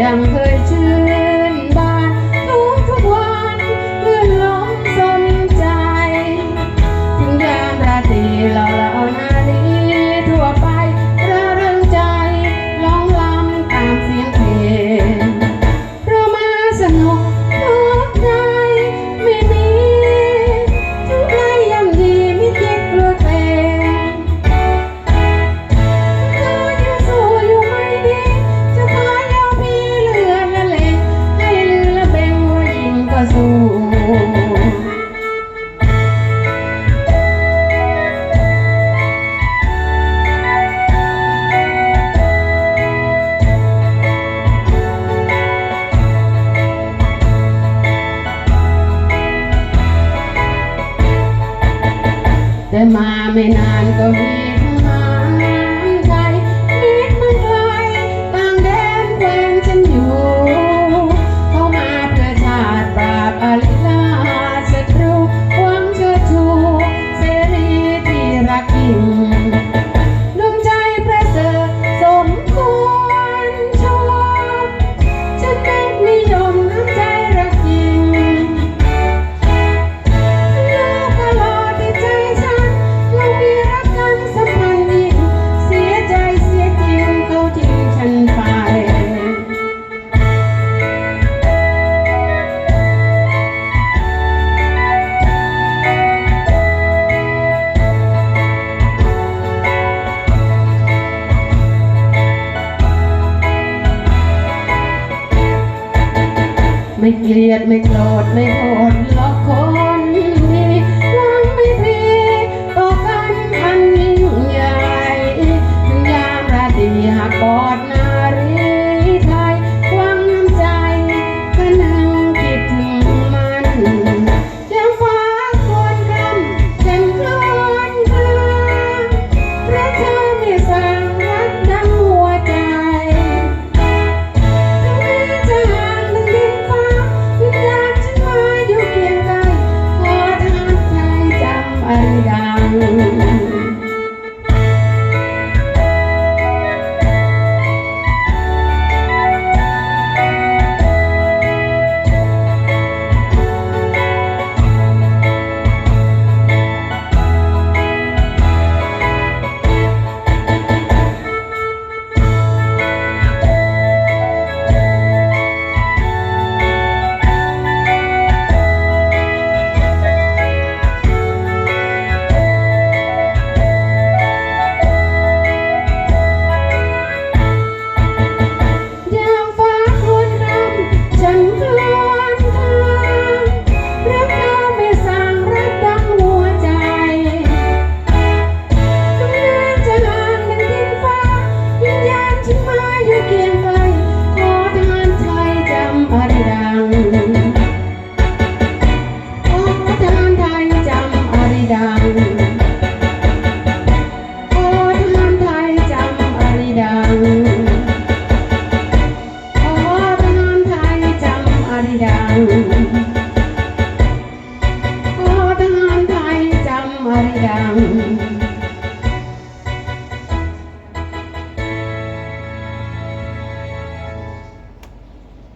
Yeah, I'm going to. แต่มาไม่นานก็มี ไม่เกลียดไม่โกรธไม่โอดธ you.